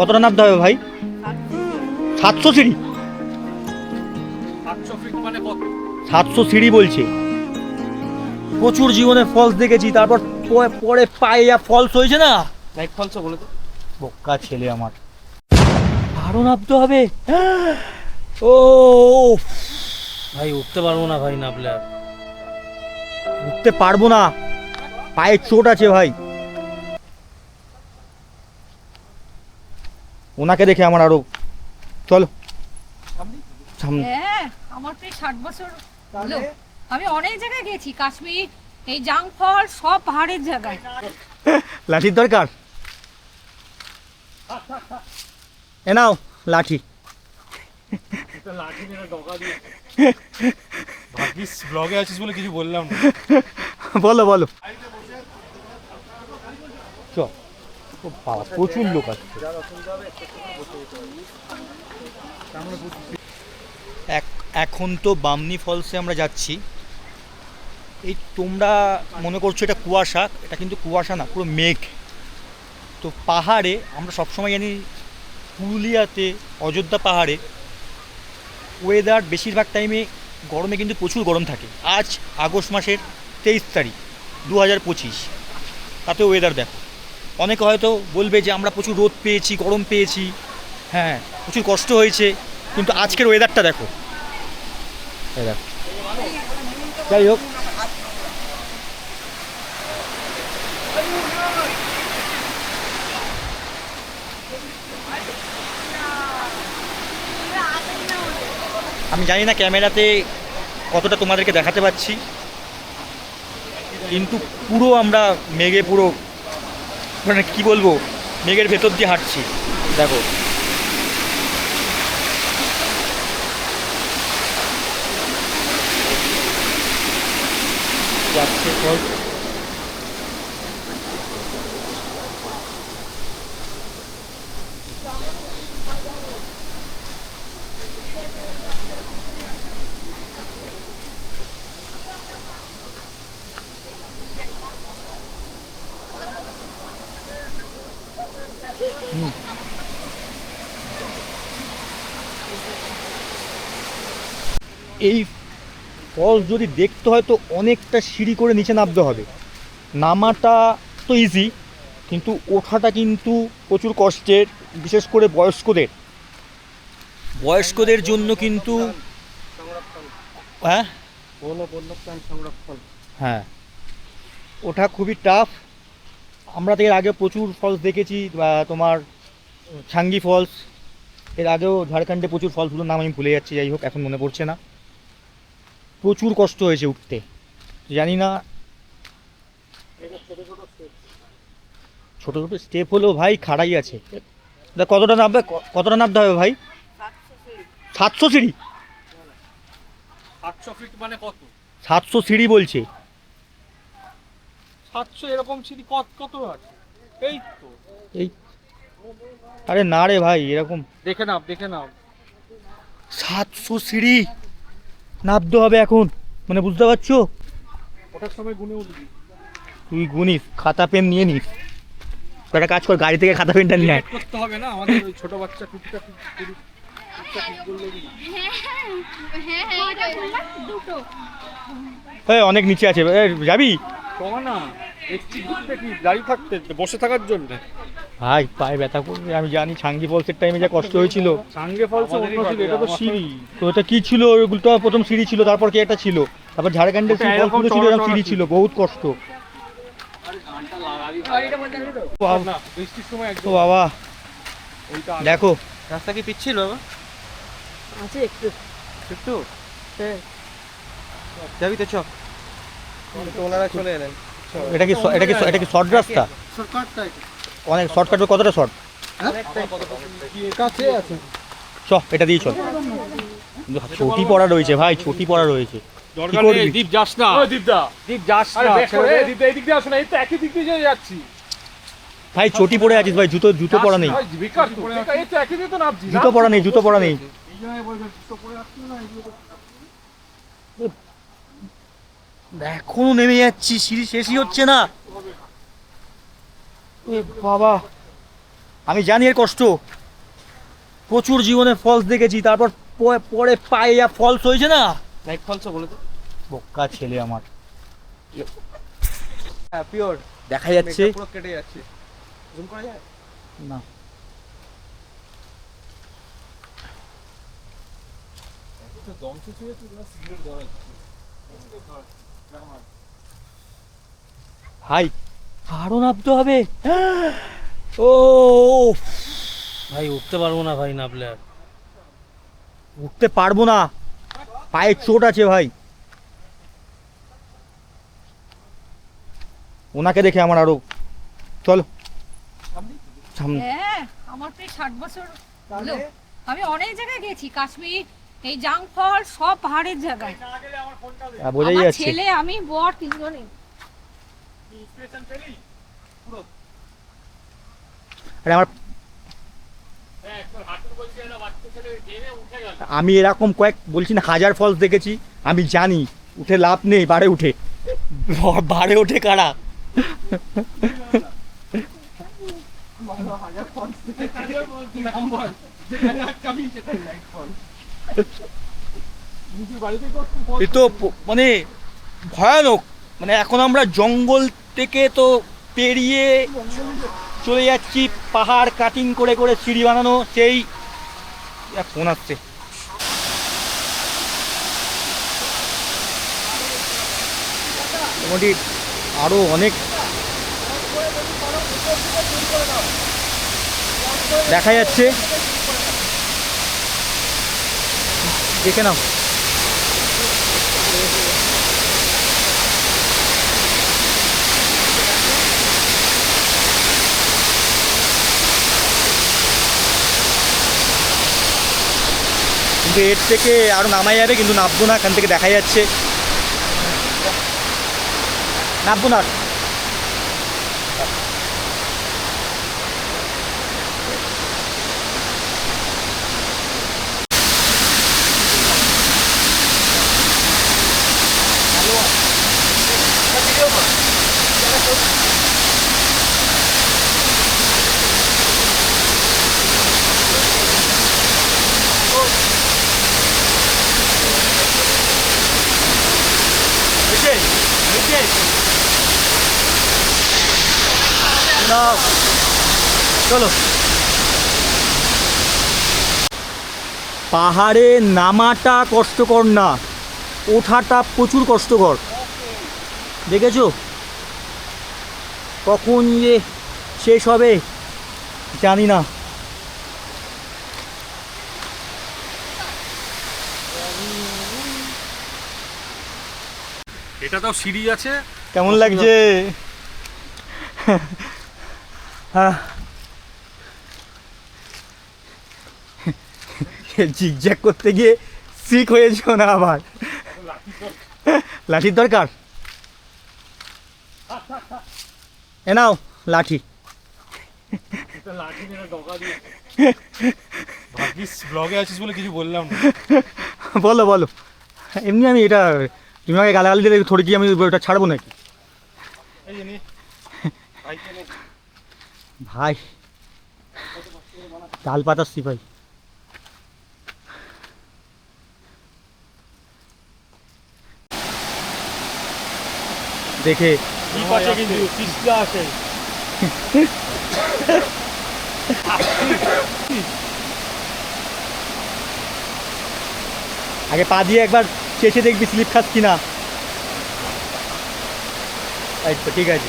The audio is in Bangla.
কতটা নামতে হবে ভাই? সাতশো সিঁড়ি। সাতশো মানে সিঁড়ি বলছে। প্রচুর জীবনে ফলস দেখেছি তারপর পরে পায়ে যা ফলস হয়েছে না? লাইট ফলস বলে তো বোকা ছেলে আমার। আরও নামতে হবে? ও ভাই উঠতে পারব না ভাই নাপলে আর। উঠতে পারব না। পায়ে চোট আছে ভাই। ওনাকে দেখে আমার আরও চলো। সামনে? হ্যাঁ আমার প্রায় ষাট বছর হলো আমি অনেক জায়গায় গেছি কাশ্মীর এই জাংফল সব পাহাড়ের জায়গায়। লাঠির দরকার? এ নাও লাঠি। ব্লগে আছিস বলে কিছু বললাম না। বলো বলো। চ ও প্রচুর লোক আছে এখন তো বামনি ফলসে আমরা যাচ্ছি। এই তোমরা মনে করছ এটা কুয়াশা, এটা কিন্তু কুয়াশা না, পুরো মেঘ। তো পাহাড়ে, আমরা সবসময় জানি পুরুলিয়াতে, অযোধ্যা পাহাড়ে ওয়েদার বেশিরভাগ টাইমে গরমে কিন্তু প্রচুর গরম থাকে। আজ আগস্ট মাসের তেইশ তারিখ দু হাজার পঁচিশ। তাতে ওয়েদার দেখো। অনেকে হয়তো বলবে যে আমরা প্রচুর রোদ পেয়েছি, গরম পেয়েছি। হ্যাঁ প্রচুর কষ্ট হয়েছে, কিন্তু আজকের ওয়েদারটা দেখো। যাই হোক। আমি জানি না ক্যামেরাতে কতটা তোমাদেরকে দেখাতে পাচ্ছি, কিন্তু পুরো আমরা মেঘে পুরো মানে কি বলব মেঘের ভেতর দিয়ে হাঁটছি। দেখো। যাচ্ছে এই ফলস যদি দেখতে হয় তো অনেকটা সিঁড়ি করে নিচে নামতে হবে। নামাটা তো ইজি কিন্তু ওঠাটা কিন্তু প্রচুর কষ্টের বিশেষ করে বয়স্কদের। বয়স্কদের জন্য কিন্তু হ্যাঁ? হ্যাঁ। ওঠা খুবই টাফ আমরা তো এর আগে প্রচুর ফলস দেখেছি বা তোমার ছাঙ্গি ফলস। এর আগেও ঝাড়খণ্ডে প্রচুর ফলসগুলোর নাম আমি ভুলে যাচ্ছি যাই হোক এখন মনে পড়ছে না। প্রচুর কষ্ট হয়েছে উঠতে। জানি না। ছোটো ছোটো স্টেপ হলেও ভাই খাড়াই আছে। কতটা নামবে? কতটা নামতে হবে ভাই? সাতশো সিঁড়ি। সাতশো ফিট মানে কত? সাতশো সিঁড়ি বলছে। সাতশো এরকম সিঁড়ি কত কত আছে? এই তো। এই আরে না রে ভাই এরকম। দেখে নাও দেখে নাও। সাতশো সিঁড়ি? নামতে হবে এখন। মানে বুঝতে পারছ? ওটার সময় গুনে উঠবি। তুই গুনিস খাতা পেন নিয়ে নিস। একটা কাজ কর গাড়ি থেকে খাতা পেনটা নিয়ে করতে হবে না আমাদের ওই ছোট বাচ্চা অনেক নিচে আছে। যাবি? না কি দাঁড়িয়ে থাকতে বসে থাকার জন্য। ভাই পায়ে ব্যথা করবে। আমি জানি ছাঙ্গি ফলসের টাইমে যা কষ্ট হয়েছিল। সাঙ্গে ফলস অন্য ছিল এটা তো সিঁড়ি তো এটা কি ছিল? ওগুলো তো প্রথম সিঁড়ি ছিল তারপর কি একটা ছিল? তারপর ঝাড়খণ্ডের ওটা ফলসগুলো ছিল এরকম সিঁড়ি ছিল। বহুত কষ্ট। তো বাবা। দেখো। রাস্তা কি পিচ্ছিল বাবা? আছে একটু। একটু? যাবি তো চ। ওনারা চলে এলেন। এটা কি এটা কি এটা কি শর্ট রাস্তা? অনেক শর্টকাট কতটা শর্ট চ এটা দিয়ে চল। ছুটি পড়া রয়েছে ভাই ছুটি পড়া রয়েছে। দরকার দীপ যাস না। ও দীপদা দীপ যাস না বেশ ছেড়ে করে দে। দীপদা এদিক দিয়ে আসো না এই তো একই দিক দিয়ে যাচ্ছি। ভাই চটি পরে আছিস ভাই জুতো জুতো পরা নেই। জুতো পরা নেই জুতো পরা নেই। এখনও নেমে যাচ্ছি সিঁড়ি শেষই হচ্ছে না। বাবা আমি জানি এর কষ্ট। প্রচুর জীবনে ফলস দেখেছি তারপর পরে পায়ে যা ফলস হয়েছে না? লাইট ফলস বলে তো বোকা ছেলে আমার। হ্যাঁ পিওর। দেখা যাচ্ছে। পুরো কেটে যাচ্ছে। জুম করা যায়? না। দম চুচিয়ে তুই না সিগারেট ধরা ভাই আরও নামতে হবে। ও ভাই উঠতে পারব না ভাই নাপলে আর। উঠতে পারব না। পায়ে চোট আছে ভাই। ওনাকে দেখে আমার আরও। চলো। সামনে? হ্যাঁ আমার প্রায় ষাট বছর হলো। আমি অনেক জায়গায় গেছি। কাশ্মীর এই জাংফল সব পাহাড়ের জায়গায়। হ্যাঁ, বোঝাই যাচ্ছে। ছেলে আমি বর তিনজনে। আরে আমার আমি এরকম কয়েক বলছি না হাজার ফলস দেখেছি আমি জানি উঠে লাভ নেই বাড়ে উঠে। বাড়ে ওঠে কারা? এ তো মানে ভয়ানক। মানে এখন আমরা জঙ্গল থেকে তো পেরিয়ে চলে যাচ্ছি, পাহাড় কাটিং করে করে সিঁড়ি বানানো, সেই ফোন আসছে। মোটামুটি আরও অনেক দেখা যাচ্ছে। দেখে নাও। কিন্তু থেকে আরও নামাই যাবে কিন্তু নামবো না এখান থেকে দেখা যাচ্ছে। নামবো না আর। নিচে, নিচে। চলো। পাহাড়ে নামাটা কষ্টকর না ওঠাটা প্রচুর কষ্টকর। দেখেছ? কখন যে শেষ হবে জানি না। এটা তো সিঁড়ি আছে? কেমন লাগছে? জিগজ্যাগ করতে গিয়ে সিক হয়েছ না আবার? লাঠির দরকার? এ নাও লাঠি। বলে কিছু বললাম না। বলো বলো। এমনি আমি এটা তুমি আমাকে গালাগালি দিলে থোড়ে কি আমি ওটা ছাড়বো নাকি। ভাই তাল পাতাচ্ছি ভাই। দেখে ডিপ আছে কিন্তু পিছলা আছে আগে পা দিয়ে একবার চেষে দেখবি স্লিপ খাস কিনা। এই তো ঠিক আছে।